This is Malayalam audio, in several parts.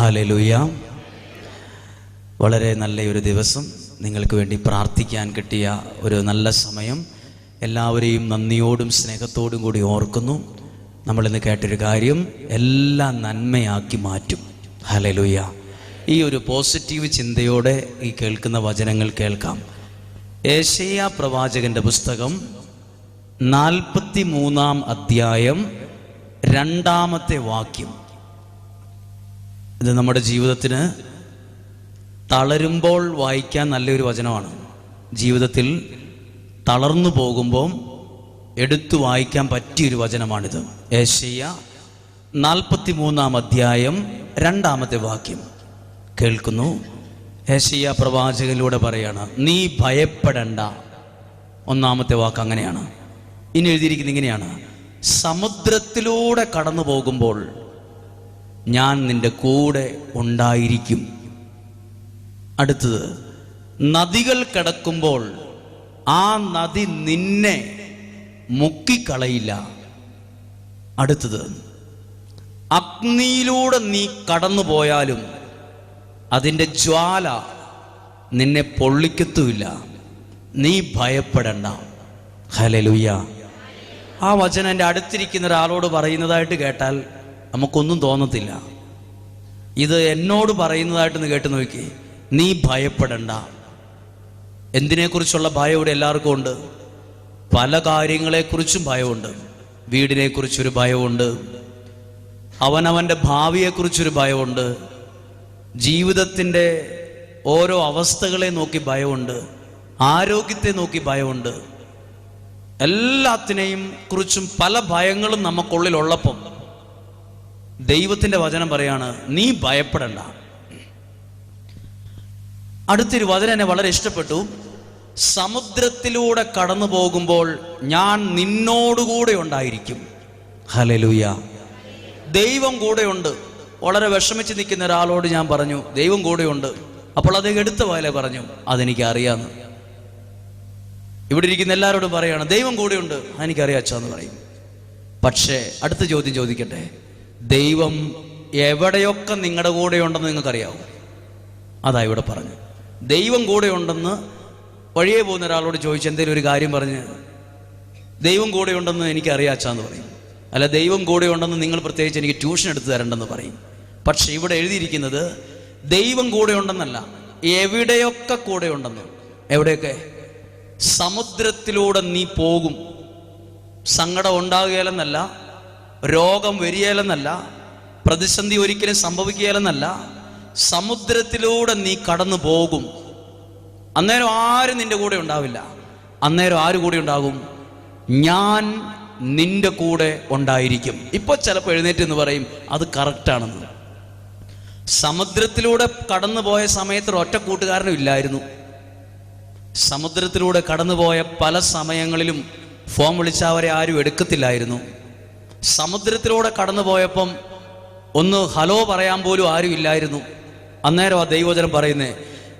ഹാലലുയ. വളരെ നല്ലൊരു ദിവസം നിങ്ങൾക്ക് വേണ്ടി പ്രാർത്ഥിക്കാൻ കിട്ടിയ ഒരു നല്ല സമയം. എല്ലാവരെയും നന്ദിയോടും സ്നേഹത്തോടും കൂടി ഓർക്കുന്നു. നമ്മളിന്ന് കേട്ടൊരു കാര്യം എല്ലാം നന്മയാക്കി മാറ്റും. ഹലലുയ. ഈ ഒരു പോസിറ്റീവ് ചിന്തയോടെ ഈ കേൾക്കുന്ന വചനങ്ങൾ കേൾക്കാം. ഏഷ്യ പ്രവാചകന്റെ പുസ്തകം നാൽപ്പത്തി മൂന്നാം അധ്യായം രണ്ടാമത്തെ വാക്യം. ഇത് നമ്മുടെ ജീവിതത്തിന് തളരുമ്പോൾ വായിക്കാൻ നല്ലൊരു വചനമാണ്. ജീവിതത്തിൽ തളർന്നു പോകുമ്പോൾ എടുത്തു വായിക്കാൻ പറ്റിയൊരു വചനമാണിത്. ഏഷ്യ നാൽപ്പത്തി മൂന്നാം അധ്യായം രണ്ടാമത്തെ വാക്യം. കേൾക്കുന്നു. ഏഷ്യ പ്രവാചകനിലൂടെ പറയാണ് നീ ഭയപ്പെടണ്ട. ഒന്നാമത്തെ വാക്ക് അങ്ങനെയാണ്. ഇനി എഴുതിയിരിക്കുന്നത് ഇങ്ങനെയാണ് സമുദ്രത്തിലൂടെ കടന്നു പോകുമ്പോൾ ഞാൻ നിന്റെ കൂടെ ഉണ്ടായിരിക്കും. അടുത്തത് നദികൾ കിടക്കുമ്പോൾ ആ നദി നിന്നെ മുക്കിക്കളയില്ല. അടുത്തത് അഗ്നിയിലൂടെ നീ കടന്നു പോയാലും അതിന്റെ ജ്വാല നിന്നെ പൊള്ളിക്കത്തുമില്ല. നീ ഭയപ്പെടണ്ട. ഹലലുയ്യ ആ വചനം എന്റെ അടുത്തിരിക്കുന്ന ഒരാളോട് പറയുന്നതായിട്ട് കേട്ടാൽ നമുക്കൊന്നും തോന്നത്തില്ല. ഇത് എന്നോട് പറയുന്നതായിട്ടൊന്ന് കേട്ട് നോക്കി. നീ ഭയപ്പെടണ്ട. എന്തിനെക്കുറിച്ചുള്ള ഭയം ഇവിടെ എല്ലാവർക്കും ഉണ്ട്? പല കാര്യങ്ങളെക്കുറിച്ചും ഭയമുണ്ട്. വീടിനെക്കുറിച്ചൊരു ഭയമുണ്ട്. അവനവന്റെ ഭാവിയെക്കുറിച്ചൊരു ഭയമുണ്ട്. ജീവിതത്തിന്റെ ഓരോ അവസ്ഥകളെ നോക്കി ഭയമുണ്ട്. ആരോഗ്യത്തെ നോക്കി ഭയമുണ്ട്. എല്ലാത്തിനെയും കുറിച്ചും പല ഭയങ്ങളും നമുക്കുള്ളിലുള്ളപ്പം ദൈവത്തിന്റെ വചനം പറയാണ് നീ ഭയപ്പെടണ്ട. അടുത്തൊരു വചനം എന്നെ വളരെ ഇഷ്ടപ്പെട്ടു. സമുദ്രത്തിലൂടെ കടന്നു പോകുമ്പോൾ ഞാൻ നിന്നോടുകൂടെ ഉണ്ടായിരിക്കും. ഹലലൂയ ദൈവം കൂടെയുണ്ട്. വളരെ വിഷമിച്ച് നിൽക്കുന്ന ഒരാളോട് ഞാൻ പറഞ്ഞു ദൈവം കൂടെയുണ്ട്. അപ്പോൾ അദ്ദേഹം എടുത്ത പോലെ പറഞ്ഞു അതെനിക്ക് അറിയാമെന്ന് ഇവിടെ ഇരിക്കുന്ന എല്ലാവരോടും പറയാണ് ദൈവം കൂടെയുണ്ട്. എനിക്കറിയാം അച്ഛാന്ന് പറയും. പക്ഷേ അടുത്ത ചോദ്യം ചോദിക്കട്ടെ? ദൈവം എവിടെയൊക്കെ നിങ്ങളുടെ കൂടെ ഉണ്ടെന്ന് നിങ്ങൾക്കറിയാവും? അതാ ഇവിടെ പറഞ്ഞു ദൈവം കൂടെ ഉണ്ടെന്ന് വഴിയെ പോകുന്ന ഒരാളോട് ചോദിച്ച് എന്തെങ്കിലും ഒരു കാര്യം പറഞ്ഞ് ദൈവം കൂടെ ഉണ്ടെന്ന് എനിക്ക് അറിയാച്ചാന്ന് പറയും. അല്ല ദൈവം കൂടെ ഉണ്ടെന്ന് നിങ്ങൾ പ്രത്യേകിച്ച് എനിക്ക് ട്യൂഷൻ എടുത്ത് തരണ്ടെന്ന് പറയും. പക്ഷെ ഇവിടെ എഴുതിയിരിക്കുന്നത് ദൈവം കൂടെ ഉണ്ടെന്നല്ല എവിടെയൊക്കെ കൂടെ ഉണ്ടെന്ന്. എവിടെയൊക്കെ? സമുദ്രത്തിലൂടെ നീ പോകും. സങ്കടം ഉണ്ടാകുകയില്ലെന്നല്ല രോഗം വരികയില്ലെന്നല്ല പ്രതിസന്ധി ഒരിക്കലും സംഭവിക്കുകയില്ലെന്നല്ല സമുദ്രത്തിലൂടെ നീ കടന്നു പോകും. അന്നേരം ആരും നിന്റെ കൂടെ ഉണ്ടാവില്ല. അന്നേരം ആര് കൂടെ ഉണ്ടാകും? ഞാൻ നിന്റെ കൂടെ ഉണ്ടായിരിക്കും. ഇപ്പൊ ചിലപ്പോൾ എഴുന്നേറ്റ് എന്ന് പറയും അത് കറക്റ്റാണെന്ന് സമുദ്രത്തിലൂടെ കടന്നു പോയ സമയത്ത് ഒറ്റ കൂട്ടുകാരനും ഇല്ലായിരുന്നു. സമുദ്രത്തിലൂടെ കടന്നുപോയ പല സമയങ്ങളിലും ഫോം വിളിച്ചവരെ ആരും എടുക്കത്തില്ലായിരുന്നു. സമുദ്രത്തിലൂടെ കടന്നു പോയപ്പം ഒന്ന് ഹലോ പറയാൻ പോലും ആരും ഇല്ലായിരുന്നു അന്നേരം ആ ദൈവചനം പറയുന്നേ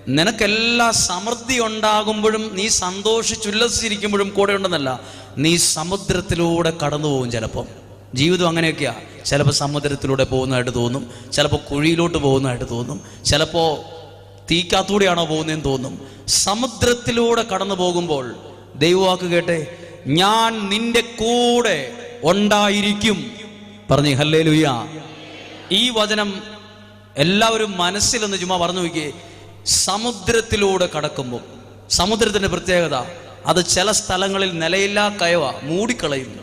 നിനക്കെല്ലാ സമൃദ്ധി ഉണ്ടാകുമ്പോഴും നീ സന്തോഷിച്ചുല്ലസിച്ചിരിക്കുമ്പോഴും കൂടെ ഉണ്ടെന്നല്ല നീ സമുദ്രത്തിലൂടെ കടന്നു പോകും ചിലപ്പം. ജീവിതം അങ്ങനെയൊക്കെയാ. ചിലപ്പോൾ സമുദ്രത്തിലൂടെ പോകുന്നതായിട്ട് തോന്നും ചിലപ്പോൾ കുഴിയിലോട്ട് പോകുന്നതായിട്ട് തോന്നും ചിലപ്പോൾ തീക്കാത്തൂടെയാണോ പോകുന്നതെന്ന് തോന്നും. സമുദ്രത്തിലൂടെ കടന്നു പോകുമ്പോൾ ദൈവവാക്ക് കേട്ടെ ഞാൻ നിന്റെ കൂടെ ഉണ്ടായിരിക്കും. പറഞ്ഞു ഹല്ലേ ലുയ്യ ഈ വചനം എല്ലാവരും മനസ്സിലൊന്ന് ചുമ്മാ പറഞ്ഞു നോക്കിയേ. സമുദ്രത്തിലൂടെ കടക്കുമ്പോൾ സമുദ്രത്തിന്റെ പ്രത്യേകത അത് ചില സ്ഥലങ്ങളിൽ നിലയില്ലാ കയവ മൂടിക്കളയുന്നു.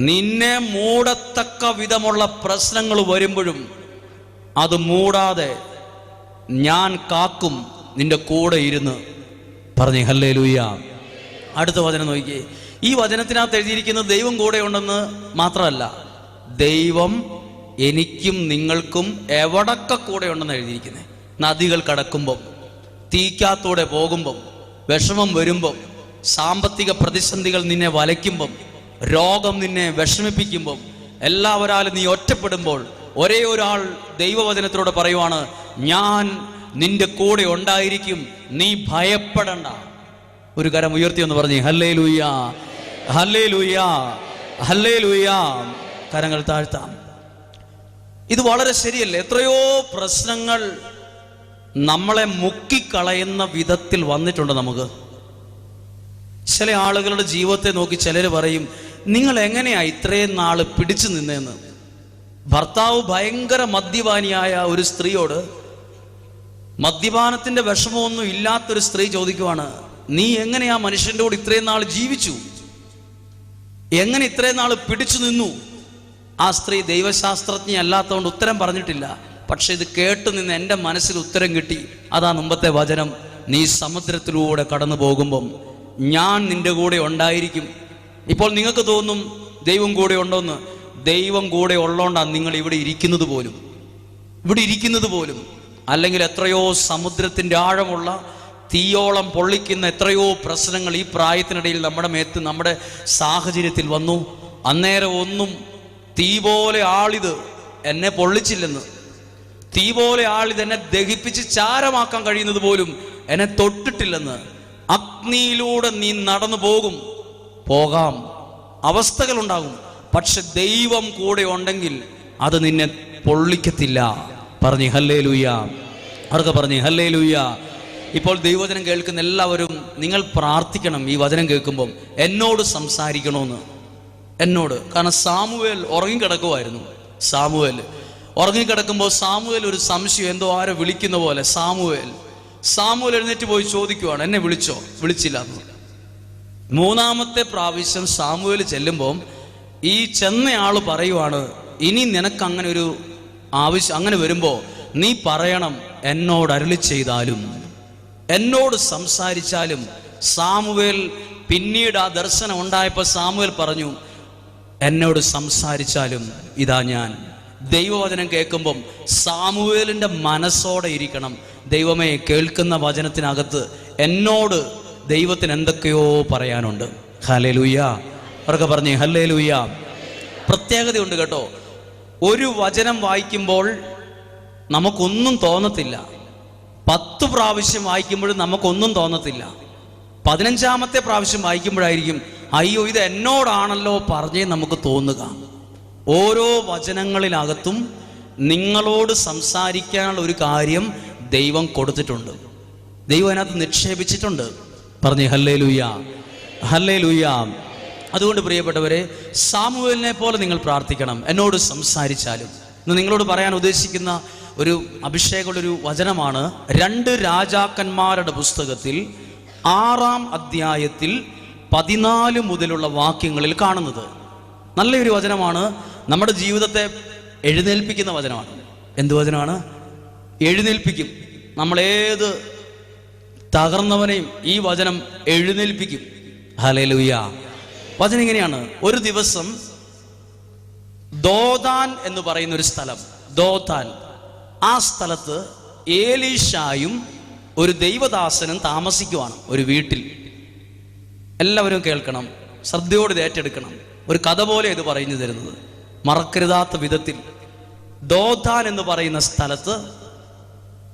നിന്നെ മൂടത്തക്ക വിധമുള്ള പ്രശ്നങ്ങൾ വരുമ്പോഴും അത് മൂടാതെ ഞാൻ കാക്കും നിന്റെ കൂടെ ഇരുന്ന്. പറഞ്ഞു ഹല്ലേ ലൂയ അടുത്ത വചനം നോക്കിയേ. ഈ വചനത്തിനകത്ത് എഴുതിയിരിക്കുന്നത് ദൈവം കൂടെ ഉണ്ടെന്ന് മാത്രമല്ല ദൈവം എനിക്കും നിങ്ങൾക്കും എവിടൊക്കെ കൂടെ ഉണ്ടെന്ന് എഴുതിയിരിക്കുന്നത്. നദികൾ കടക്കുമ്പം തീക്കാത്തോടെ പോകുമ്പം വിഷമം വരുമ്പം സാമ്പത്തിക പ്രതിസന്ധികൾ നിന്നെ വലയ്ക്കുമ്പം രോഗം നിന്നെ വിഷമിപ്പിക്കുമ്പം എല്ലാവരാലും നീ ഒറ്റപ്പെടുമ്പോൾ ഒരേ ഒരാൾ ദൈവവചനത്തിലൂടെ പറയുവാണ് ഞാൻ നിന്റെ കൂടെ ഉണ്ടായിരിക്കും നീ ഭയപ്പെടണ്ട. ഒരു കരം ഉയർത്തി എന്ന് പറഞ്ഞു ഹല്ലേ ലൂയ കരങ്ങൾ താഴ്ത്താം. ഇത് വളരെ ശരിയല്ലേ? എത്രയോ പ്രശ്നങ്ങൾ നമ്മളെ മുക്കിക്കളയുന്ന വിധത്തിൽ വന്നിട്ടുണ്ട് നമുക്ക്. ചില ആളുകളുടെ ജീവിതത്തെ നോക്കി ചിലർ പറയും നിങ്ങൾ എങ്ങനെയാ ഇത്രയും നാൾ പിടിച്ചു നിന്നേന്ന്? ഭർത്താവ് ഭയങ്കര മദ്യപാനിയായ ഒരു സ്ത്രീയോട് മദ്യപാനത്തിന്റെ വിഷമമൊന്നും ഇല്ലാത്തൊരു സ്ത്രീ ചോദിക്കുവാണ് നീ എങ്ങനെയാ മനുഷ്യന്റെ കൂടെ ഇത്രയും നാൾ ജീവിച്ചു? എങ്ങനെ ഇത്രയും നാൾ പിടിച്ചു നിന്നു? ആ സ്ത്രീ ദൈവശാസ്ത്രജ്ഞ അല്ലാത്തതുകൊണ്ട് ഉത്തരം പറഞ്ഞിട്ടില്ല. പക്ഷെ ഇത് കേട്ടു നിന്ന് എന്റെ മനസ്സിൽ ഉത്തരം കിട്ടി. അതാ മുമ്പത്തെ വചനം. നീ സമുദ്രത്തിലൂടെ കടന്നു പോകുമ്പം ഞാൻ നിന്റെ കൂടെ ഉണ്ടായിരിക്കും. ഇപ്പോൾ നിങ്ങൾക്ക് തോന്നും ദൈവം കൂടെ ഉണ്ടോന്ന്. ദൈവം കൂടെ ഉള്ളോണ്ടാണ് നിങ്ങൾ ഇവിടെ ഇരിക്കുന്നത് പോലും. ഇവിടെ ഇരിക്കുന്നത് പോലും. അല്ലെങ്കിൽ എത്രയോ സമുദ്രത്തിന്റെ ആഴമുള്ള തീയോളം പൊള്ളിക്കുന്ന എത്രയോ പ്രശ്നങ്ങൾ ഈ പ്രായത്തിനിടയിൽ നമ്മുടെ മേത്ത് നമ്മുടെ സാഹചര്യത്തിൽ വന്നു. അന്നേരം ഒന്നും തീ പോലെ ആളിത് എന്നെ പൊള്ളിച്ചില്ലെന്ന്. തീ പോലെ ആളിത് എന്നെ ദഹിപ്പിച്ച് ചാരമാക്കാൻ കഴിയുന്നത് പോലും എന്നെ തൊട്ടിട്ടില്ലെന്ന്. അഗ്നിയിലൂടെ നീ നടന്നു പോകും. പോകാം. അവസ്ഥകളുണ്ടാകും. പക്ഷെ ദൈവം കൂടെ ഉണ്ടെങ്കിൽ അത് നിന്നെ പൊള്ളിക്കത്തില്ല. പറഞ്ഞു ഹല്ലേ ലൂയ അവർക്ക് പറഞ്ഞു ഹല്ലേ ലൂയ ഇപ്പോൾ ദൈവവചനം കേൾക്കുന്ന എല്ലാവരും നിങ്ങൾ പ്രാർത്ഥിക്കണം ഈ വചനം കേൾക്കുമ്പം. എന്നോട് സംസാരിക്കണമെന്ന് എന്നോട്. കാരണം സാമുവേൽ ഉറങ്ങിക്കിടക്കുമായിരുന്നു സാമുവേൽ. ഉറങ്ങിക്കിടക്കുമ്പോൾ സാമുവേൽ ഒരു സംശയം എന്തോ ആരോ വിളിക്കുന്ന പോലെ. സാമുവേൽ. സാമുവേൽ എഴുന്നേറ്റ് പോയി ചോദിക്കുവാണ്. എന്നെ വിളിച്ചോ? വിളിച്ചില്ല മൂന്നാമത്തെ പ്രാവശ്യം സാമുവേൽ ചെല്ലുമ്പോൾ ഈ ചെന്നയാൾ പറയുവാണ് ഇനി നിനക്ക് അങ്ങനെ ഒരു ആവശ്യം അങ്ങനെ വരുമ്പോൾ നീ പറയണം എന്നോട് അരുളി ചെയ്താലും. എന്നോട് സംസാരിച്ചാലും സാമുവേൽ പിന്നീട് ആ ദർശനം ഉണ്ടായപ്പോൾ സാമുവേൽ പറഞ്ഞു എന്നോട് സംസാരിച്ചാലും ഇതാ ഞാൻ. ദൈവവചനം കേൾക്കുമ്പം സാമുവേലിന്റെ മനസ്സോടെ ഇരിക്കണം. ദൈവമേ കേൾക്കുന്ന വചനത്തിനകത്ത് എന്നോട് ദൈവത്തിന് എന്തൊക്കെയോ പറയാനുണ്ട്. ഹലേ ലൂയ്യ അവർക്ക് പറഞ്ഞു ഹല്ലേ ലൂയ്യ പ്രത്യേകതയുണ്ട് കേട്ടോ. ഒരു വചനം വായിക്കുമ്പോൾ നമുക്കൊന്നും തോന്നത്തില്ല. പത്ത് പ്രാവശ്യം വായിക്കുമ്പോഴും നമുക്കൊന്നും തോന്നത്തില്ല. പതിനഞ്ചാമത്തെ പ്രാവശ്യം വായിക്കുമ്പോഴായിരിക്കും അയ്യോ ഇത് എന്നോടാണല്ലോ പറഞ്ഞേ നമുക്ക് തോന്നുക. ഓരോ വചനങ്ങളിലകത്തും നിങ്ങളോട് സംസാരിക്കാനുള്ള ഒരു കാര്യം ദൈവം കൊടുത്തിട്ടുണ്ട്. ദൈവം അതിനകത്ത് നിക്ഷേപിച്ചിട്ടുണ്ട്. പറഞ്ഞു ഹല്ലേ ലൂയ ഹല്ലേ ലൂയ അതുകൊണ്ട് പ്രിയപ്പെട്ടവരെ സാമുവേലിനെ പോലെ നിങ്ങൾ പ്രാർത്ഥിക്കണം. എന്നോട് സംസാരിച്ചാലും. ഇന്ന് നിങ്ങളോട് പറയാൻ ഉദ്ദേശിക്കുന്ന ഒരു അഭിഷേകമുള്ളൊരു വചനമാണ് രണ്ട് രാജാക്കന്മാരുടെ പുസ്തകത്തിൽ ആറാം അധ്യായത്തിൽ പതിനാല് മുതലുള്ള വാക്യങ്ങളിൽ കാണുന്നത്. നല്ലൊരു വചനമാണ്. നമ്മുടെ ജീവിതത്തെ എഴുന്നേൽപ്പിക്കുന്ന വചനമാണ്. എന്ത് വചനമാണ്? എഴുന്നേൽപ്പിക്കും. നമ്മളേത് തകർന്നവനെയും ഈ വചനം എഴുന്നേൽപ്പിക്കും. ഹലേലുയ്യ വചനം ഇങ്ങനെയാണ്. ഒരു ദിവസം ദോതാൻ എന്ന് പറയുന്ന ഒരു സ്ഥലം. ദോതാൻ. ആ സ്ഥലത്ത് ഏലീഷായും ഒരു ദൈവദാസനും താമസിക്കുവാണ് ഒരു വീട്ടിൽ. എല്ലാവരും കേൾക്കണം ശ്രദ്ധയോട് ഏറ്റെടുക്കണം. ഒരു കഥ പോലെ ഇത് പറഞ്ഞു തരുന്നത്. മറക്കരുതാത്ത വിധത്തിൽ. ദോധാൻ എന്ന് പറയുന്ന സ്ഥലത്ത്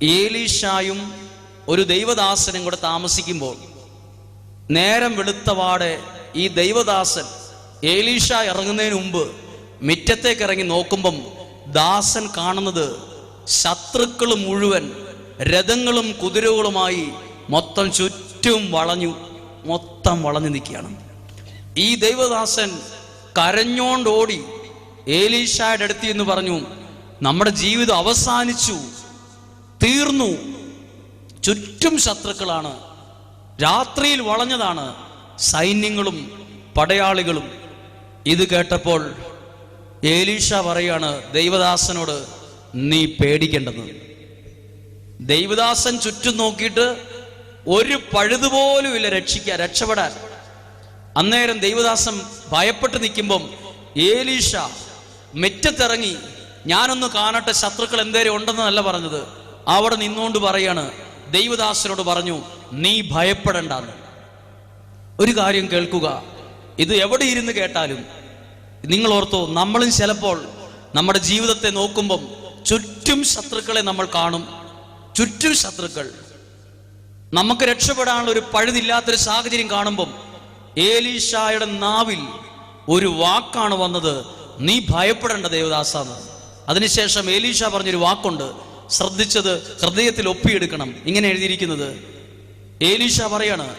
ഏലീഷായും ഒരു ദൈവദാസനും കൂടെ താമസിക്കുമ്പോൾ നേരം വെളുത്തവാടെ ഈ ദൈവദാസൻ ഏലീഷ ഇറങ്ങുന്നതിന് മുമ്പ് മുറ്റത്തേക്ക് ഇറങ്ങി നോക്കുമ്പം ദാസൻ കാണുന്നത് ശത്രുക്കൾ മുഴുവൻ രഥങ്ങളും കുതിരകളുമായി മൊത്തം ചുറ്റും വളഞ്ഞു മൊത്തം വളഞ്ഞു നിൽക്കുകയാണ്. ഈ ദൈവദാസൻ കരഞ്ഞോണ്ടോടി ഏലീഷായുടെ അടുത്ത് എന്ന് പറഞ്ഞു നമ്മുടെ ജീവിതം അവസാനിച്ചു തീർന്നു. ചുറ്റും ശത്രുക്കളാണ്. രാത്രിയിൽ വളഞ്ഞതാണ് സൈന്യങ്ങളും പടയാളികളും. ഇത് കേട്ടപ്പോൾ ഏലീഷ പറയാണ് ദൈവദാസനോട് നീ പേടിക്കേണ്ടത്. ദൈവദാസൻ ചുറ്റും നോക്കിയിട്ട് ഒരു പഴുതുപോലും ഇല്ല രക്ഷിക്കുക രക്ഷപ്പെടാൻ. അന്നേരം ദൈവദാസൻ ഭയപ്പെട്ട് നിൽക്കുമ്പം ഏലീഷ മെറ്റത്തിറങ്ങി. ഞാനൊന്ന് കാണട്ടെ ശത്രുക്കൾ എന്തേലും ഉണ്ടെന്നല്ല പറഞ്ഞത്. അവിടെ നിന്നുകൊണ്ട് പറയാണ് ദൈവദാസനോട് പറഞ്ഞു നീ ഭയപ്പെടണ്ടെന്ന്. ഒരു കാര്യം കേൾക്കുക. ഇത് എവിടെ ഇരുന്ന് കേട്ടാലും നിങ്ങൾ ഓർത്തോ നമ്മളും ചിലപ്പോൾ നമ്മുടെ ജീവിതത്തെ നോക്കുമ്പം ചുറ്റും ശത്രുക്കളെ നമ്മൾ കാണും. ചുറ്റും ശത്രുക്കൾ. നമുക്ക് രക്ഷപ്പെടാനുള്ള ഒരു പഴുതില്ലാത്തൊരു സാഹചര്യം കാണുമ്പം ഏലീഷായുടെ നാവിൽ ഒരു വാക്കാണ് വന്നത് നീ ഭയപ്പെടേണ്ട ദേവദാസാന്ന്. അതിനുശേഷം ഏലീഷ പറഞ്ഞൊരു വാക്കുണ്ട് ശ്രദ്ധിച്ചത് ഹൃദയത്തിൽ ഒപ്പിയെടുക്കണം. ഇങ്ങനെ എഴുതിയിരിക്കുന്നത്. ഏലീഷ പറയാണ്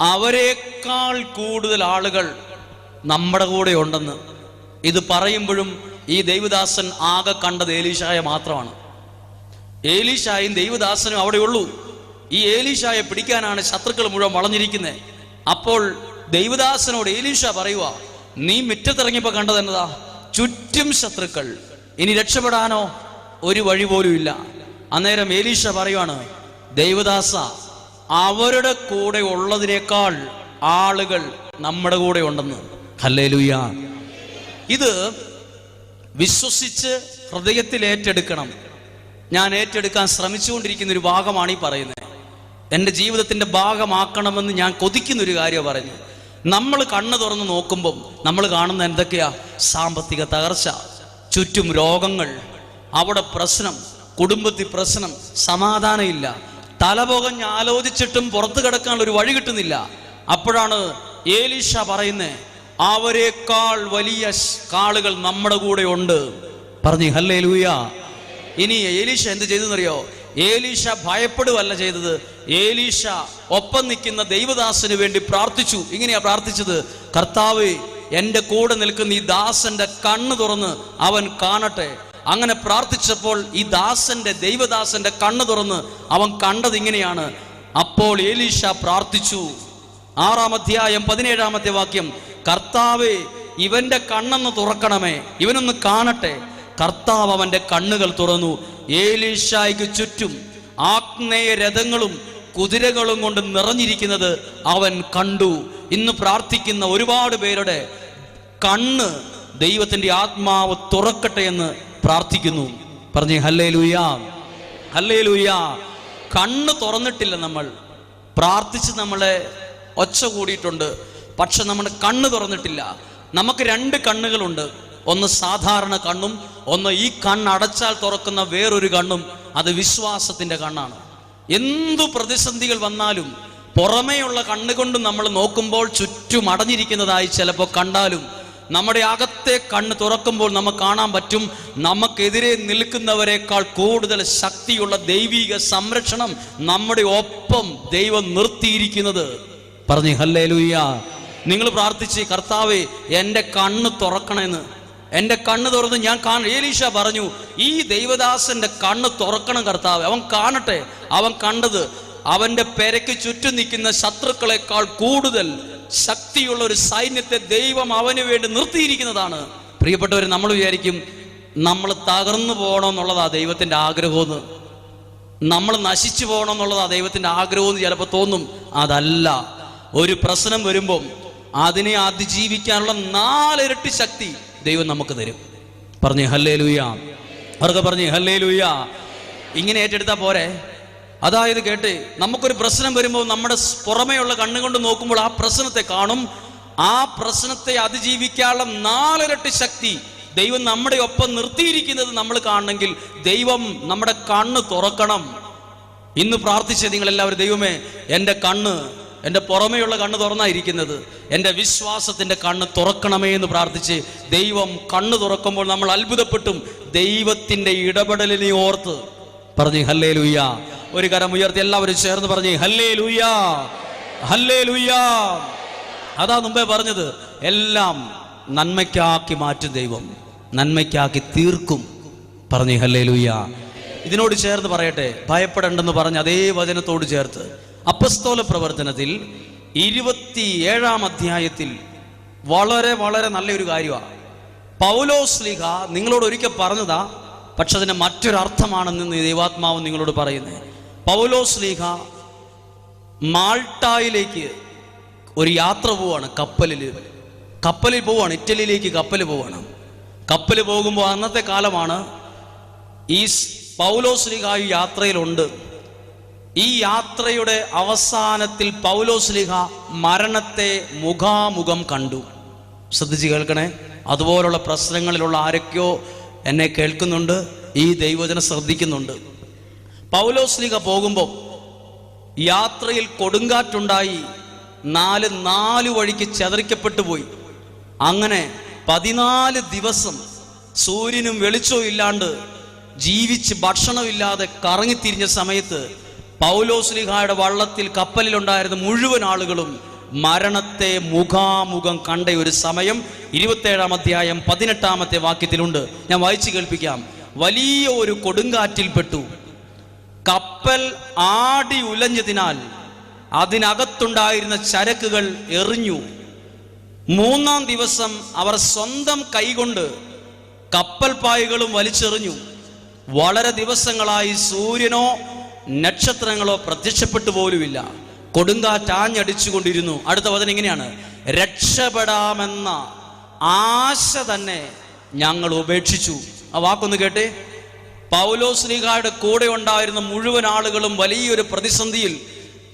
അവരെക്കാൾ കൂടുതൽ ആളുകൾ നമ്മുടെ കൂടെ ഉണ്ടെന്ന്. ഇത് പറയുമ്പോഴും ഈ ദൈവദാസൻ ആകെ കണ്ടത് ഏലീഷായ മാത്രമാണ്. ഏലീഷായും ദൈവദാസനും അവിടെയുള്ളൂ ഈ ഏലീഷായെ പിടിക്കാനാണ് ശത്രുക്കൾ മുഴുവൻ വളഞ്ഞിരിക്കുന്നത് അപ്പോൾ ദൈവദാസനോട് ഏലീഷ പറയുക നീ മുറ്റത്തിറങ്ങിയപ്പോ കണ്ടത് എന്നതാ ചുറ്റും ശത്രുക്കൾ. ഇനി രക്ഷപ്പെടാനോ ഒരു വഴി പോലും ഇല്ല. അന്നേരം ഏലീഷ പറയുവാണ് ദൈവദാസ അവരുടെ കൂടെ ഉള്ളതിനേക്കാൾ ആളുകൾ നമ്മുടെ കൂടെ ഉണ്ടെന്ന്. ഹല്ലേലുയ്യ ഇത് വിശ്വസിച്ച് ഹൃദയത്തിൽ ഏറ്റെടുക്കണം. ഞാൻ ഏറ്റെടുക്കാൻ ശ്രമിച്ചുകൊണ്ടിരിക്കുന്ന ഒരു ഭാഗമാണ് ഈ പറയുന്നത്. എന്റെ ജീവിതത്തിന്റെ ഭാഗമാക്കണമെന്ന് ഞാൻ കൊതിക്കുന്ന ഒരു കാര്യം പറഞ്ഞു നമ്മൾ കണ്ണു തുറന്ന് നോക്കുമ്പം നമ്മൾ കാണുന്ന എന്തൊക്കെയാ? സാമ്പത്തിക തകർച്ച ചുറ്റും രോഗങ്ങൾ അവിടെ പ്രശ്നം കുടുംബത്തിൽ പ്രശ്നം സമാധാനമില്ല. തലപോകഞ്ഞ് ആലോചിച്ചിട്ടും പുറത്തു കിടക്കാനുള്ള ഒരു വഴി കിട്ടുന്നില്ല. അപ്പോഴാണ് ഏലീഷ പറയുന്നത് അവരെക്കാൾ വലിയ കാളുകൾ നമ്മുടെ കൂടെ ഉണ്ട്. പറഞ്ഞു ഹല്ലേ ലൂയ ഇനി ഏലീഷ എന്ത് ചെയ്തെന്നറിയോ ഏലീഷ ഭയപ്പെടുവല്ല ചെയ്തത്. ഏലീഷ ഒപ്പം നിൽക്കുന്ന ദൈവദാസന് വേണ്ടി പ്രാർത്ഥിച്ചു. ഇങ്ങനെയാ പ്രാർത്ഥിച്ചത്. കർത്താവ് എന്റെ കൂടെ നിൽക്കുന്ന ഈ ദാസന്റെ കണ്ണ് തുറന്ന് അവൻ കാണട്ടെ. അങ്ങനെ പ്രാർത്ഥിച്ചപ്പോൾ ഈ ദാസന്റെ ദൈവദാസന്റെ കണ്ണ് തുറന്ന് അവൻ കണ്ടത് ഇങ്ങനെയാണ്. അപ്പോൾ ഏലീഷ പ്രാർത്ഥിച്ചു. ആറാം അധ്യായം പതിനേഴാമത്തെ വാക്യം. കർത്താവേ ഇവന്റെ കണ്ണെന്ന് തുറക്കണമേ. ഇവനൊന്ന് കാണട്ടെ. കർത്താവ് അവന്റെ കണ്ണുകൾ തുറന്നു. ഏലീഷായ്ക്ക് ചുറ്റും ആഗ്നേയ രഥങ്ങളും കുതിരകളും കൊണ്ട് നിറഞ്ഞിരിക്കുന്നത് അവൻ കണ്ടു. ഇന്ന് പ്രാർത്ഥിക്കുന്ന ഒരുപാട് പേരുടെ കണ്ണ് ദൈവത്തിന്റെ ആത്മാവ് തുറക്കട്ടെ എന്ന് പ്രാർത്ഥിക്കുന്നു. പറഞ്ഞു ഹല്ലേ ലൂയാ ഹല്ലേ ലൂയാ കണ്ണ് തുറന്നിട്ടില്ല നമ്മൾ. പ്രാർത്ഥിച്ച് നമ്മളെ ഒച്ച കൂടിയിട്ടുണ്ട്. പക്ഷെ നമ്മുടെ കണ്ണ് തുറന്നിട്ടില്ല. നമുക്ക് രണ്ട് കണ്ണുകളുണ്ട്. ഒന്ന് സാധാരണ കണ്ണും ഒന്ന് ഈ കണ്ണടച്ചാൽ തുറക്കുന്ന വേറൊരു കണ്ണും അത് വിശ്വാസത്തിന്റെ കണ്ണാണ്. എന്തു പ്രതിസന്ധികൾ വന്നാലും പുറമേയുള്ള കണ്ണുകൊണ്ട് നമ്മൾ നോക്കുമ്പോൾ ചുറ്റും അടഞ്ഞിരിക്കുന്നതായി ചിലപ്പോൾ കണ്ടാലും നമ്മുടെ അകത്തെ കണ്ണ് തുറക്കുമ്പോൾ നമുക്ക് കാണാൻ പറ്റും നമുക്കെതിരെ നിൽക്കുന്നവരെക്കാൾ കൂടുതൽ ശക്തിയുള്ള ദൈവിക സംരക്ഷണം നമ്മുടെ ഒപ്പം ദൈവം നിർത്തിയിരിക്കുന്നത്. പറഞ്ഞു ഹല്ലേ നിങ്ങൾ പ്രാർത്ഥിച്ച് കർത്താവ് എന്റെ കണ്ണ് തുറക്കണമെന്ന്. എന്റെ കണ്ണ് തുറന്ന് ഞാൻ കാണ ഏലീഷ പറഞ്ഞു ഈ ദൈവദാസന്റെ കണ്ണ് തുറക്കണം കർത്താവ്. അവൻ കാണട്ടെ. അവൻ കണ്ടത് അവന്റെ പെരയ്ക്ക് ചുറ്റും നിൽക്കുന്ന ശത്രുക്കളെക്കാൾ കൂടുതൽ ശക്തിയുള്ള ഒരു സൈന്യത്തെ ദൈവം അവന് വേണ്ടി നിർത്തിയിരിക്കുന്നതാണ്. പ്രിയപ്പെട്ടവർ നമ്മൾ വിചാരിക്കും നമ്മൾ തകർന്നു പോകണമെന്നുള്ളതാ ദൈവത്തിന്റെ ആഗ്രഹമെന്ന്. നമ്മൾ നശിച്ചു പോകണം എന്നുള്ളതാ ദൈവത്തിന്റെ ആഗ്രഹം എന്ന് ചിലപ്പോൾ തോന്നും. അതല്ല. ഒരു പ്രശ്നം വരുമ്പം അതിനെ അതിജീവിക്കാനുള്ള നാലിരട്ടി ശക്തി ദൈവം നമുക്ക് തരും. പറഞ്ഞു ഹല്ലേ ലൂയ അവർക്ക് പറഞ്ഞേ ഹല്ലേ ലൂയ ഇങ്ങനെ ഏറ്റെടുത്താൽ പോരെ? അതായത് കേട്ട് നമുക്കൊരു പ്രശ്നം വരുമ്പോൾ നമ്മുടെ പുറമേയുള്ള കണ്ണുകൊണ്ട് നോക്കുമ്പോൾ ആ പ്രശ്നത്തെ കാണും. ആ പ്രശ്നത്തെ അതിജീവിക്കാനുള്ള നാലിരട്ടി ശക്തി ദൈവം നമ്മുടെ ഒപ്പം നിർത്തിയിരിക്കുന്നത് നമ്മൾ കാണണമെങ്കിൽ ദൈവം നമ്മുടെ കണ്ണ് തുറക്കണം. ഇന്ന് പ്രാർത്ഥിച്ച നിങ്ങൾ എല്ലാവരും ദൈവമേ എന്റെ കണ്ണ് എന്റെ പുറമേയുള്ള കണ്ണ് തുറന്നായിരിക്കുന്നത്. എന്റെ വിശ്വാസത്തിന്റെ കണ്ണ് തുറക്കണമേ എന്ന് പ്രാർത്ഥിച്ച് ദൈവം കണ്ണ് തുറക്കുമ്പോൾ നമ്മൾ അത്ഭുതപ്പെട്ടും. ദൈവത്തിന്റെ ഇടപെടലിനെ ഓർത്ത് പറഞ്ഞു ഹല്ലേ ലൂയ്യ ഒരു കരം ഉയർത്തി എല്ലാവരും ചേർന്ന് പറഞ്ഞു ഹല്ലേ ലൂയ്യ ഹല്ലേ ലൂയ്യ അതാ മുമ്പേ പറഞ്ഞത് എല്ലാം നന്മയ്ക്കാക്കി മാറ്റും ദൈവം. നന്മയ്ക്കാക്കി തീർക്കും. പറഞ്ഞു ഹല്ലേ ലൂയ്യ ഇതിനോട് ചേർന്ന് പറയട്ടെ ഭയപ്പെടേണ്ടെന്ന് പറഞ്ഞ് അതേ വചനത്തോട് ചേർത്ത്. അപ്പസ്തോല പ്രവർത്തനത്തിൽ ഇരുപത്തി ഏഴാം അധ്യായത്തിൽ വളരെ വളരെ നല്ലൊരു കാര്യമാണ് പൗലോസ് ലിഹ നിങ്ങളോട് ഒരിക്കൽ പറഞ്ഞതാ പക്ഷെ അതിന് മറ്റൊരർത്ഥമാണെന്ന് ദൈവാത്മാവ് നിങ്ങളോട് പറയുന്നത് പൗലോസ് ലീഹ മാൾട്ടായിലേക്ക് ഒരു യാത്ര പോവാണ് കപ്പലിൽ കപ്പലിൽ പോവാണ് ഇറ്റലിയിലേക്ക് കപ്പൽ പോവാണ്. കപ്പൽ പോകുമ്പോൾ അന്നത്തെ കാലമാണ് ഈ പൗലോസ് ലിഹ ഈ യാത്രയിലുണ്ട്. ഈ യാത്രയുടെ അവസാനത്തിൽ പൗലോസ് ലിഹ മരണത്തെ മുഖാമുഖം കണ്ടു. ശ്രദ്ധിച്ച് കേൾക്കണേ. അതുപോലുള്ള പ്രശ്നങ്ങളിലുള്ള ആരൊക്കെയോ എന്നെ കേൾക്കുന്നുണ്ട് ഈ ദൈവജനം ശ്രദ്ധിക്കുന്നുണ്ട്. പൗലോസ് ലിഹ പോകുമ്പോൾ യാത്രയിൽ കൊടുങ്കാറ്റുണ്ടായി നാല് നാല് വഴിക്ക് ചതറിക്കപ്പെട്ടു പോയി. അങ്ങനെ പതിനാല് ദിവസം സൂര്യനും വെളിച്ചവും ഇല്ലാണ്ട് ജീവിച്ച് ഭക്ഷണമില്ലാതെ കറങ്ങിത്തിരിഞ്ഞ സമയത്ത് പൗലോസ്ലിഹായുടെ വള്ളത്തിൽ കപ്പലിലുണ്ടായിരുന്ന മുഴുവൻ ആളുകളും മരണത്തെ മുഖാമുഖം കണ്ട ഒരു സമയം ഇരുപത്തേഴാം അധ്യായം പതിനെട്ടാമത്തെ വാക്യത്തിലുണ്ട്. ഞാൻ വായിച്ചു കേൾപ്പിക്കാം. വലിയ ഒരു കൊടുങ്കാറ്റിൽപ്പെട്ടു കപ്പൽ ആടി ഉലഞ്ഞതിനാൽ അതിനകത്തുണ്ടായിരുന്ന ചരക്കുകൾ എറിഞ്ഞു. മൂന്നാം ദിവസം അവർ സ്വന്തം കൈകൊണ്ട് കപ്പൽ പായകളും വലിച്ചെറിഞ്ഞു. വളരെ ദിവസങ്ങളായി സൂര്യനോ നക്ഷത്രങ്ങളോ പ്രത്യക്ഷപ്പെട്ടു പോലുമില്ല. കൊടുങ്കാറ്റ് ആഞ്ഞടിച്ചുകൊണ്ടിരുന്നു അടുത്ത വചനം ഇങ്ങനെയാണ് രക്ഷപ്പെടാമെന്ന ആശ തന്നെ ഞങ്ങൾ ഉപേക്ഷിച്ചു. ആ വാക്കൊന്ന് കേട്ടെ. പൗലോസ്ലിഹായുടെ കൂടെ ഉണ്ടായിരുന്ന മുഴുവൻ ആളുകളും വലിയൊരു പ്രതിസന്ധിയിൽ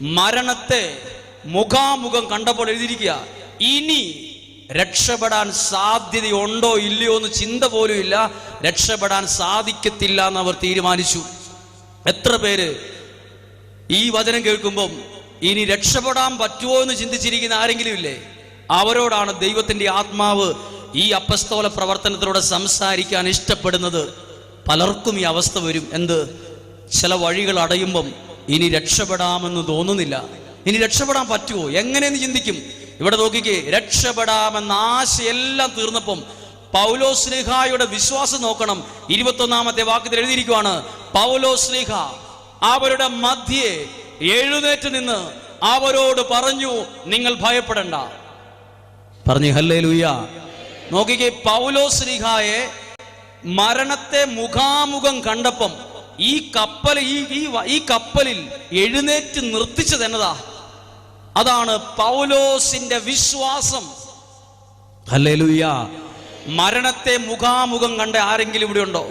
മരണത്തെ മുഖാമുഖം കണ്ടപ്പോൾ എഴുതിയിരിക്കുക ഇനി രക്ഷപ്പെടാൻ സാധ്യതയുണ്ടോ ഇല്ലയോ എന്ന് ചിന്ത പോലും ഇല്ല. രക്ഷപ്പെടാൻ സാധിക്കത്തില്ല എന്ന് അവർ തീരുമാനിച്ചു. എത്ര പേര് ഈ വചനം കേൾക്കുമ്പം ഇനി രക്ഷപ്പെടാൻ പറ്റുമോ എന്ന് ചിന്തിച്ചിരിക്കുന്ന ആരെങ്കിലും ഇല്ലേ? അവരോടാണ് ദൈവത്തിന്റെ ആത്മാവ് ഈ അപ്പസ്തോല പ്രവർത്തനത്തിലൂടെ സംസാരിക്കാൻ ഇഷ്ടപ്പെടുന്നത്. പലർക്കും ഈ അവസ്ഥ വരും. എന്ത്? ചില വഴികൾ അടയുമ്പം ഇനി രക്ഷപ്പെടാമെന്ന് തോന്നുന്നില്ല. ഇനി രക്ഷപ്പെടാൻ പറ്റുമോ എങ്ങനെയെന്ന് ചിന്തിക്കും. ഇവിടെ നോക്കിക്കേ രക്ഷപ്പെടാമെന്ന ആശയെല്ലാം തീർന്നപ്പം പൗലോസ്ലിഹായുടെ വിശ്വാസം നോക്കണം. ഇരുപത്തൊന്നാമത്തെ വാക്യത്തിൽ എഴുതിയിരിക്കുവാണ് പൗലോ സ്നേഹ അവരുടെ മധ്യേ എഴുന്നേറ്റ് നിന്ന് അവരോട് പറഞ്ഞു നിങ്ങൾ ഭയപ്പെടണ്ട. പറഞ്ഞു ഹല്ലേ ലൂയ നോക്കിക്കേ പൗലോസ്ലിഹായെ മരണത്തെ മുഖാമുഖം കണ്ടപ്പം ഈ കപ്പൽ ഈ ഈ കപ്പലിൽ എഴുന്നേറ്റ് നിർത്തിച്ചത് എന്നതാ. അതാണ് പൗലോസിന്റെ വിശ്വാസം. ഹല്ലേലൂയ മരണത്തെ മുഖാമുഖം കണ്ട ആരെങ്കിലും ഇവിടെ ഉണ്ടോ?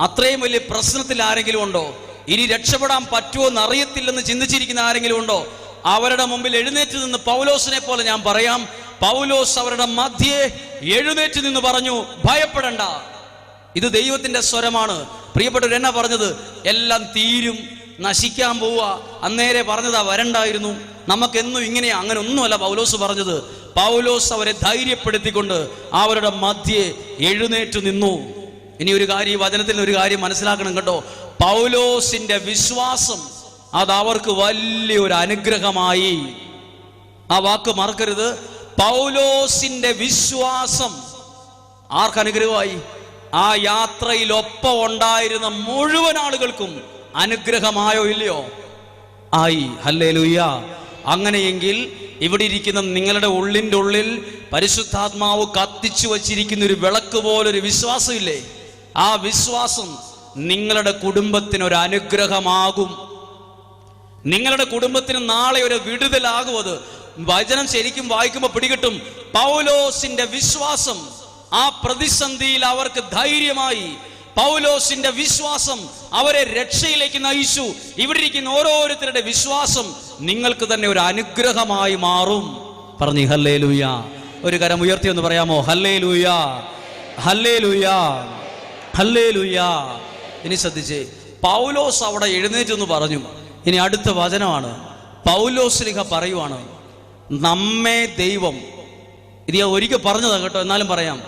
അത്രയും വലിയ പ്രശ്നത്തിൽ ആരെങ്കിലും ഉണ്ടോ? ഇനി രക്ഷപ്പെടാൻ പറ്റുമോ എന്ന് അറിയത്തില്ലെന്ന് ചിന്തിച്ചിരിക്കുന്ന ആരെങ്കിലും ഉണ്ടോ? അവരുടെ മുമ്പിൽ എഴുന്നേറ്റ് നിന്ന് പൗലോസിനെ പോലെ ഞാൻ പറയാം. പൗലോസ് അവരുടെ മധ്യേ എഴുന്നേറ്റ് നിന്ന് പറഞ്ഞു ഭയപ്പെടണ്ട. ഇത് ദൈവത്തിന്റെ സ്വരമാണ്. പ്രിയപ്പെട്ടവർ എന്നാ പറഞ്ഞത്? എല്ലാം തീരും. നശിക്കാൻ പോവുക. അന്നേരെ പറഞ്ഞതാ വരണ്ടായിരുന്നു. നമുക്കെന്നും ഇങ്ങനെയാ. അങ്ങനെ ഒന്നുമല്ല പൗലോസ് പറഞ്ഞത്. പൗലോസ് അവരെ ധൈര്യപ്പെടുത്തിക്കൊണ്ട് അവരുടെ മധ്യേ എഴുന്നേറ്റ് നിന്നു. ഇനി ഒരു കാര്യം വചനത്തിൽ ഒരു കാര്യം മനസ്സിലാക്കണം കേട്ടോ. പൗലോസിന്റെ വിശ്വാസം അത് അവർക്ക് വലിയൊരു അനുഗ്രഹമായി. ആ വാക്ക് മറക്കരുത്. പൗലോസിന്റെ വിശ്വാസം ആർക്ക് അനുഗ്രഹമായി? ആ യാത്രയിൽ ഒപ്പം ഉണ്ടായിരുന്ന മുഴുവൻ ആളുകൾക്കും അനുഗ്രഹമായോ ഇല്ലയോ? ആയി. ഹല്ലേ അങ്ങനെയെങ്കിൽ ഇവിടെ ഇരിക്കുന്ന നിങ്ങളുടെ ഉള്ളിന്റെ ഉള്ളിൽ പരിശുദ്ധാത്മാവ് കത്തിച്ചു വച്ചിരിക്കുന്ന ഒരു വിളക്ക് പോലൊരു വിശ്വാസമില്ലേ? ആ വിശ്വാസം നിങ്ങളുടെ കുടുംബത്തിന് ഒരു അനുഗ്രഹമാകും. നിങ്ങളുടെ കുടുംബത്തിന് നാളെ ഒരു വിടുതലാകും അത്. വചനം ശരിക്കും വായിക്കുമ്പോൾ പിടികിട്ടും. പൗലോസിന്റെ വിശ്വാസം ആ പ്രതിസന്ധിയിൽ അവർക്ക് ധൈര്യമായി. പൗലോസിന്റെ വിശ്വാസം അവരെ രക്ഷയിലേക്ക് നയിച്ചു. ഇവിടെ ഇരിക്കുന്ന ഓരോരുത്തരുടെ വിശ്വാസം നിങ്ങൾക്ക് തന്നെ ഒരു അനുഗ്രഹമായി മാറും. പറഞ്ഞു ഹല്ലേ ലൂയ ഒരു കരം ഉയർത്തി എന്ന് പറയാമോ? ഹല്ലേ ലൂയ ഹല്ലേ ലൂയ ഹല്ലേ ലൂയ ഇനി ശ്രദ്ധിച്ചേ. പൗലോസ് അവിടെ എഴുന്നേറ്റ് എന്ന് പറഞ്ഞു. ഇനി അടുത്ത വചനമാണ്. പൗലോസ്ലിഹ പറയുവാണ് നമ്മെ ദൈവം ഇത് ഞാൻ ഒരിക്കൽ പറഞ്ഞതാണ് കേട്ടോ എന്നാലും പറയാം.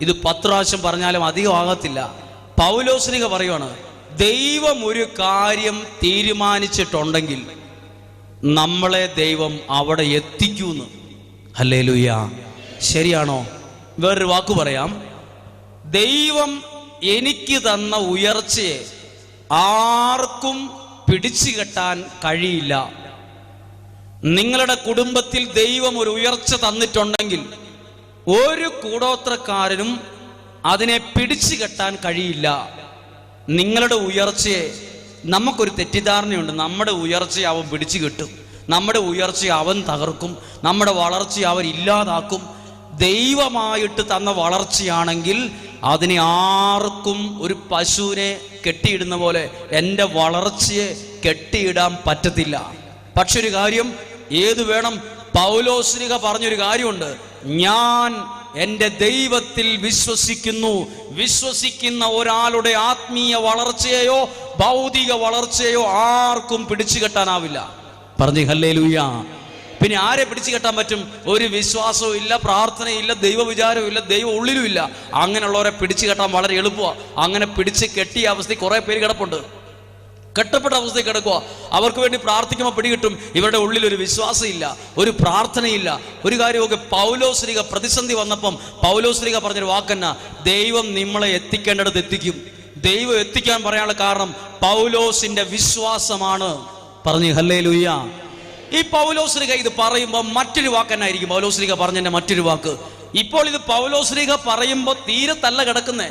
ഇത് പത്ത് പ്രാവശ്യം പറഞ്ഞാലും അധികം ആകത്തില്ല. പൗലോസ്ലിഹ പറയുവാണ് ദൈവം ഒരു കാര്യം തീരുമാനിച്ചിട്ടുണ്ടെങ്കിൽ നമ്മളെ ദൈവം അവിടെ എത്തിക്കൂന്ന്. അല്ലേ ലുയ്യ ശരിയാണോ? വേറൊരു വാക്ക് പറയാം. ദൈവം എനിക്ക് തന്ന ഉയർച്ചയെ ആർക്കും പിടിച്ചു കെട്ടാൻ കഴിയില്ല. നിങ്ങളുടെ കുടുംബത്തിൽ ദൈവം ഒരു ഉയർച്ച തന്നിട്ടുണ്ടെങ്കിൽ ഒരു കൂടോത്രക്കാരനും അതിനെ പിടിച്ചു കെട്ടാൻ കഴിയില്ല. നിങ്ങളുടെ ഉയർച്ചയെ നമുക്കൊരു തെറ്റിദ്ധാരണയുണ്ട്. നമ്മുടെ ഉയർച്ച അവൻ പിടിച്ചു കിട്ടും. നമ്മുടെ ഉയർച്ച അവൻ തകർക്കും. നമ്മുടെ വളർച്ച അവൻ ഇല്ലാതാക്കും. ദൈവമായിട്ട് തന്ന വളർച്ചയാണെങ്കിൽ അതിനെ ആർക്കും ഒരു പശുവിനെ കെട്ടിയിടുന്ന പോലെ എന്റെ വളർച്ചയെ കെട്ടിയിടാൻ പറ്റത്തില്ല. പക്ഷെ ഒരു കാര്യം ഏത് വേണം? പൗലോസ്ലിക പറഞ്ഞൊരു കാര്യമുണ്ട്. ഞാൻ എന്റെ ദൈവത്തിൽ വിശ്വസിക്കുന്നു. വിശ്വസിക്കുന്ന ഒരാളുടെ ആത്മീയ വളർച്ചയെയോ ഭൗതിക വളർച്ചയോ ആർക്കും പിടിച്ചു കെട്ടാനാവില്ല. പറഞ്ഞു ഹല്ലേ ലൂയാ പിന്നെ ആരെ പിടിച്ചു കെട്ടാൻ പറ്റും? ഒരു വിശ്വാസവും ഇല്ല പ്രാർത്ഥനയില്ല ദൈവവിചാരവും ഇല്ല ദൈവം ഉള്ളിലും ഇല്ല. അങ്ങനെയുള്ളവരെ പിടിച്ചു കെട്ടാൻ വളരെ എളുപ്പമാണ് അങ്ങനെ പിടിച്ച് കെട്ടിയ അവസ്ഥയിൽ കുറേ പേര് കിടപ്പുണ്ട്. കെട്ടപ്പെട്ട അവസ്ഥയിൽ കിടക്കുക അവർക്ക് വേണ്ടി പ്രാർത്ഥിക്കുമ്പോൾ പിടികിട്ടും. ഇവരുടെ ഉള്ളിൽ ഒരു വിശ്വാസമില്ല ഒരു പ്രാർത്ഥനയില്ല ഒരു കാര്യമൊക്കെ പൗലോശ്രീക പ്രതിസന്ധി വന്നപ്പം പൗലോശ്രീക പറഞ്ഞൊരു വാക്കെന്ന ദൈവം നിങ്ങളെ എത്തിക്കേണ്ടടുത്ത് എത്തിക്കും. ദൈവം എത്തിക്കാൻ പറയാനുള്ള കാരണം പൗലോസിന്റെ വിശ്വാസമാണ്. പറഞ്ഞു ഹല്ലേ ലുയ്യ ഈ പൗലോശ്രീക ഇത് പറയുമ്പോൾ മറ്റൊരു വാക്ക് തന്നെയായിരിക്കും പൗലോശ്രീക പറഞ്ഞതിന്റെ മറ്റൊരു വാക്ക്. ഇപ്പോൾ ഇത് പൗലോശ്രീക പറയുമ്പോൾ തീരെ തല്ല കിടക്കുന്നേ.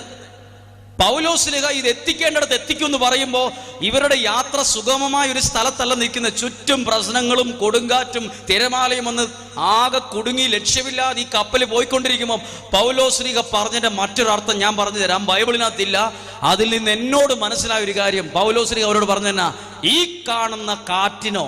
പൗലോസ്ലിഹ ഇത് എത്തിക്കേണ്ടടുത്ത് എത്തിക്കും എന്ന് പറയുമ്പോൾ ഇവരുടെ യാത്ര സുഗമമായ ഒരു സ്ഥലത്തല്ല നിൽക്കുന്ന ചുറ്റും പ്രശ്നങ്ങളും കൊടുങ്കാറ്റും തിരമാലയും വന്ന് ആകെ കുടുങ്ങി ലക്ഷ്യമില്ലാതെ ഈ കപ്പൽ പോയിക്കൊണ്ടിരിക്കുമ്പോൾ പൗലോസ്ലിഹ പറഞ്ഞതിന്റെ മറ്റൊരർത്ഥം ഞാൻ പറഞ്ഞു തരാം. ബൈബിളിനകത്തില്ല. അതിൽ നിന്ന് എന്നോട് മനസ്സിലായ ഒരു കാര്യം. പൗലോസ്ലിഹ അവരോട് പറഞ്ഞു തന്നെ ഈ കാണുന്ന കാറ്റിനോ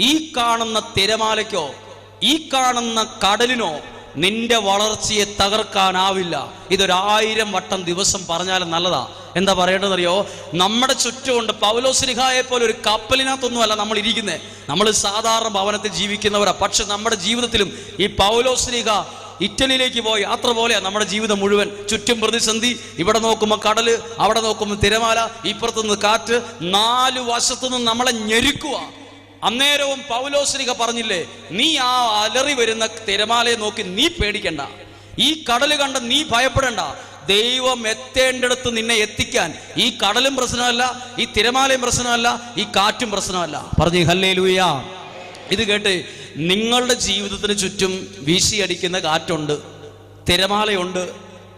ഈ കാണുന്ന തിരമാലയ്ക്കോ ഈ കാണുന്ന കടലിനോ നിന്റെ വളർച്ചയെ തകർക്കാനാവില്ല. ഇതൊരായിരം വട്ടം ദിവസം പറഞ്ഞാലും നല്ലതാ. എന്താ പറയേണ്ടതെന്നറിയോ? നമ്മുടെ ചുറ്റുമുണ്ട് പൗലോസ്ലിഹായെ പോലെ ഒരു കപ്പലിനകത്തൊന്നുമല്ല നമ്മൾ ഇരിക്കുന്നത് നമ്മൾ സാധാരണ ഭവനത്തിൽ ജീവിക്കുന്നവരാ. പക്ഷെ നമ്മുടെ ജീവിതത്തിലും ഈ പൗലോസ്ലിഹ ഇറ്റലിയിലേക്ക് പോയി. യാത്ര പോലെയാ നമ്മുടെ ജീവിതം മുഴുവൻ. ചുറ്റും പ്രതിസന്ധി ഇവിടെ നോക്കുമ്പോൾ കടൽ അവിടെ നോക്കുമ്പോൾ തിരമാല ഇപ്പുറത്തുനിന്ന് കാറ്റ്. നാല് വശത്തുനിന്ന് നമ്മളെ ഞെരുക്കുക അന്നേരവും പൗലോസ്ലിക പറഞ്ഞില്ലേ നീ ആ അലറി വരുന്ന തിരമാലയെ നോക്കി നീ പേടിക്കണ്ട. ഈ കടൽ കണ്ട് നീ ഭയപ്പെടണ്ട. ദൈവം എത്തേണ്ടടുത്ത് നിന്നെ എത്തിക്കാൻ ഈ കടലും പ്രശ്നമല്ല ഈ തിരമാലയും പ്രശ്നമല്ല ഈ കാറ്റും പ്രശ്നമല്ല. പറഞ്ഞു ഹല്ലേ ലൂയ ഇത് കേട്ട് നിങ്ങളുടെ ജീവിതത്തിന് ചുറ്റും വീശിയടിക്കുന്ന കാറ്റുണ്ട് തിരമാലയുണ്ട്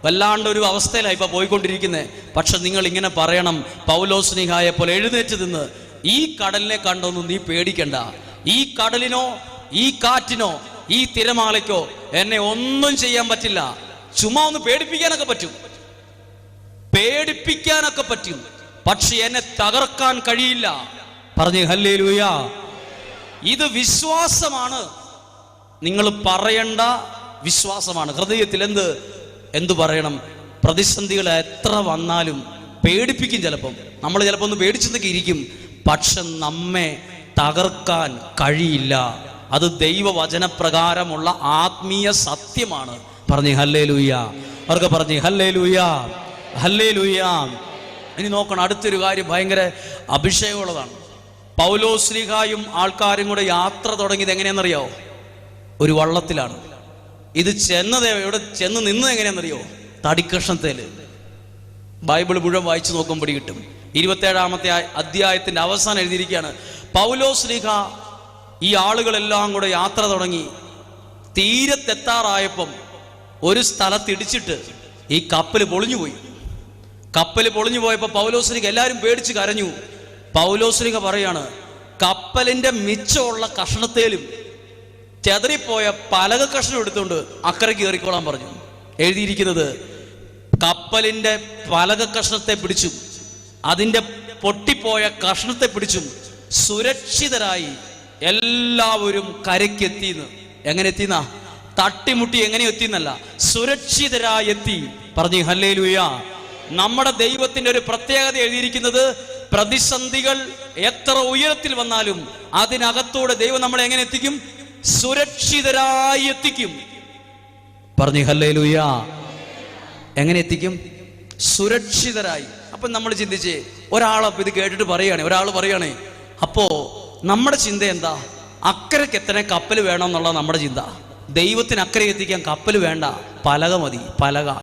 വല്ലാണ്ട് ഒരു അവസ്ഥയിലാണ് ഇപ്പൊ പോയിക്കൊണ്ടിരിക്കുന്നത് പക്ഷെ നിങ്ങൾ ഇങ്ങനെ പറയണം പൗലോസ്നിഹായെ പോലെ എഴുന്നേറ്റ് നിന്ന് ഈ കടലിനെ കണ്ടൊന്നും നീ പേടിക്കണ്ട. ഈ കടലിനോ ഈ കാറ്റിനോ ഈ തിരമാലയ്ക്കോ എന്നെ ഒന്നും ചെയ്യാൻ പറ്റില്ല. ചുമ്മാ ഒന്ന് പേടിപ്പിക്കാനൊക്കെ പറ്റും. പേടിപ്പിക്കാനൊക്കെ പറ്റും. പക്ഷെ എന്നെ തകർക്കാൻ കഴിയില്ല. പറഞ്ഞു ഹല്ലേ ഇത് വിശ്വാസമാണ്. നിങ്ങൾ പറയേണ്ട വിശ്വാസമാണ്. ഹൃദയത്തിൽ എന്ത് എന്തു പറയണം? പ്രതിസന്ധികൾ എത്ര വന്നാലും പേടിപ്പിക്കും ചിലപ്പം. നമ്മൾ ചിലപ്പോൾ ഒന്ന് പേടിച്ചെന്നൊക്കെ ഇരിക്കും. പക്ഷെ നമ്മെ തകർക്കാൻ കഴിയില്ല. അത് ദൈവവചനപ്രകാരമുള്ള ആത്മീയ സത്യമാണ്. പറഞ്ഞു ഹല്ലേ ലൂയ അവർക്ക് പറഞ്ഞു ഹല്ലേ ലൂയ ഹല്ലേ ലൂയ ഇനി നോക്കണം അടുത്തൊരു കാര്യം ഭയങ്കര അഭിഷേകമുള്ളതാണ്. പൗലോസ്ലിഹായും ആൾക്കാരും കൂടെ യാത്ര തുടങ്ങിയത് എങ്ങനെയാണെന്നറിയോ? ഒരു വള്ളത്തിലാണ്. ഇത് ചെന്നത് ഇവിടെ ചെന്ന് നിന്നത് എങ്ങനെയാണെന്നറിയോ? തടിക്കഷ്ണത്തേൽ ബൈബിൾ മുഴുവൻ വായിച്ചു നോക്കുമ്പോൾ കിട്ടും. ഇരുപത്തേഴാമത്തെ അധ്യായത്തിന്റെ അവസാനം എഴുതിയിരിക്കുകയാണ്. പൗലോസ്ലിഹ ഈ ആളുകളെല്ലാം കൂടെ യാത്ര തുടങ്ങി. തീരത്തെത്താറായപ്പം ഒരു സ്ഥലത്തിടിച്ചിട്ട് ഈ കപ്പൽ പൊളിഞ്ഞുപോയി കപ്പൽ പൊളിഞ്ഞു പോയപ്പോൾ പൗലോസ്ലിക എല്ലാവരും പേടിച്ച് കരഞ്ഞു. പൗലോസ്ലിക പറയാണ് കപ്പലിന്റെ മിച്ചമുള്ള കഷ്ണത്തേലും ചെതറിപ്പോയ പലക കഷ്ണം എടുത്തുകൊണ്ട് അക്കരയ്ക്ക് കയറിക്കോളാൻ പറഞ്ഞു. എഴുതിയിരിക്കുന്നത് കപ്പലിന്റെ പലക കഷ്ണത്തെ പിടിച്ചും. അതിന്റെ പൊട്ടിപ്പോയ കഷ്ണത്തെ പിടിച്ചും സുരക്ഷിതരായി എല്ലാവരും കരയ്ക്കെത്തിന്ന് എങ്ങനെ എത്തിന്ന തട്ടിമുട്ടി എങ്ങനെ എത്തിന്നല്ല സുരക്ഷിതരായി എത്തി. പറഞ്ഞു ഹല്ലേ നമ്മുടെ ദൈവത്തിന്റെ ഒരു പ്രത്യേകത എഴുതിയിരിക്കുന്നത് പ്രതിസന്ധികൾ എത്ര ഉയരത്തിൽ വന്നാലും അതിനകത്തൂടെ ദൈവം നമ്മളെ എങ്ങനെ എത്തിക്കും? സുരക്ഷിതരായി എത്തിക്കും. പറഞ്ഞു ഹല്ലേ എങ്ങനെ എത്തിക്കും? സുരക്ഷിതരായി. അപ്പൊ നമ്മൾ ചിന്തിച്ച് ഒരാളപ്പം ഇത് കേട്ടിട്ട് പറയുകയാണെ ഒരാൾ പറയുകയാണെ അപ്പോ നമ്മുടെ ചിന്ത എന്താ? അക്കരയ്ക്ക് എത്ര കപ്പൽ വേണം എന്നുള്ള നമ്മുടെ ചിന്ത. ദൈവത്തിന് അക്കരെ എത്തിക്കാൻ കപ്പൽ വേണ്ട. പലക മതി പലക.